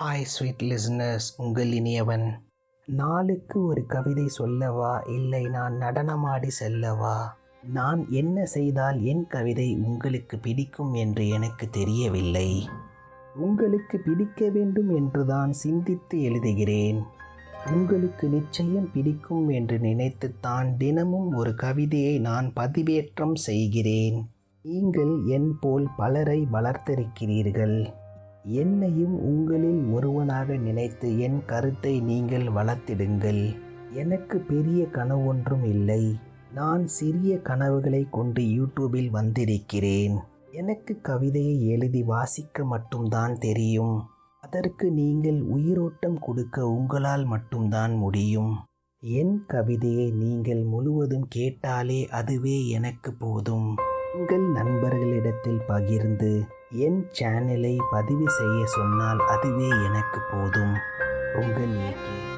Hi sweet listeners உங்கள் இனியவன். நாளுக்கு ஒரு கவிதை சொல்லவா இல்லை நான் நடனமாடி செல்லவா? நான் என்ன செய்தால் என் கவிதை உங்களுக்கு பிடிக்கும் என்று எனக்கு தெரியவில்லை. உங்களுக்கு பிடிக்க வேண்டும் என்றுதான் சிந்தித்து எழுதுகிறேன். உங்களுக்கு நிச்சயம் பிடிக்கும் என்று நினைத்துத்தான் தினமும் ஒரு கவிதையை நான் பதிவேற்றம் செய்கிறேன். நீங்கள் என் போல் பலரை வளர்த்திருக்கிறீர்கள். என்னையும் உங்களில் ஒருவனாக நினைத்து என் கருத்தை நீங்கள் வளர்த்திடுங்கள். எனக்கு பெரிய கனவொன்றும் இல்லை. நான் சிறிய கனவுகளை கொண்டு யூடியூபில் வந்திருக்கிறேன். எனக்கு கவிதையை எழுதி வாசிக்க மட்டும்தான் தெரியும். அதற்கு நீங்கள் உயிரோட்டம் கொடுக்க உங்களால் மட்டும்தான் முடியும். என் கவிதையை நீங்கள் முழுவதும் கேட்டாலே அதுவே எனக்கு போதும். உங்கள் நண்பர்களிடத்தில் பகிர்ந்து என் சேனலை பதிவு செய்ய சொன்னால் அதுவே எனக்கு போதும். உங்கள் ஏகே.